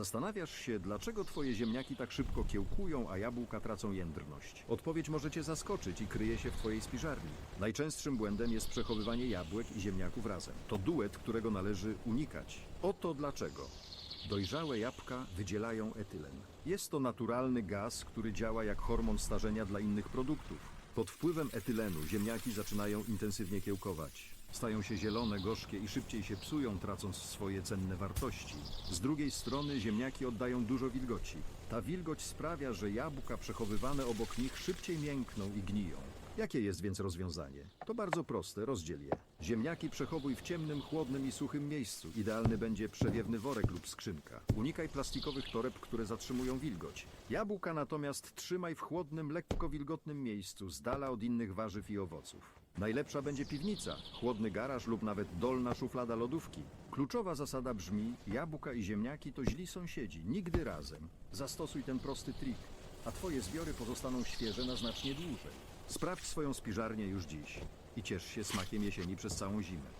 Zastanawiasz się, dlaczego twoje ziemniaki tak szybko kiełkują, a jabłka tracą jędrność. Odpowiedź może cię zaskoczyć i kryje się w twojej spiżarni. Najczęstszym błędem jest przechowywanie jabłek i ziemniaków razem. To duet, którego należy unikać. Oto dlaczego. Dojrzałe jabłka wydzielają etylen. Jest to naturalny gaz, który działa jak hormon starzenia dla innych produktów. Pod wpływem etylenu ziemniaki zaczynają intensywnie kiełkować. Stają się zielone, gorzkie i szybciej się psują, tracąc swoje cenne wartości. Z drugiej strony ziemniaki oddają dużo wilgoci. Ta wilgoć sprawia, że jabłka przechowywane obok nich szybciej miękną i gniją. Jakie jest więc rozwiązanie? To bardzo proste, rozdziel je. Ziemniaki przechowuj w ciemnym, chłodnym i suchym miejscu. Idealny będzie przewiewny worek lub skrzynka. Unikaj plastikowych toreb, które zatrzymują wilgoć. Jabłka natomiast trzymaj w chłodnym, lekko wilgotnym miejscu, z dala od innych warzyw i owoców. Najlepsza będzie piwnica, chłodny garaż lub nawet dolna szuflada lodówki. Kluczowa zasada brzmi: jabłka i ziemniaki to źli sąsiedzi, nigdy razem. Zastosuj ten prosty trik, a twoje zbiory pozostaną świeże na znacznie dłużej. Sprawdź swoją spiżarnię już dziś i ciesz się smakiem jesieni przez całą zimę.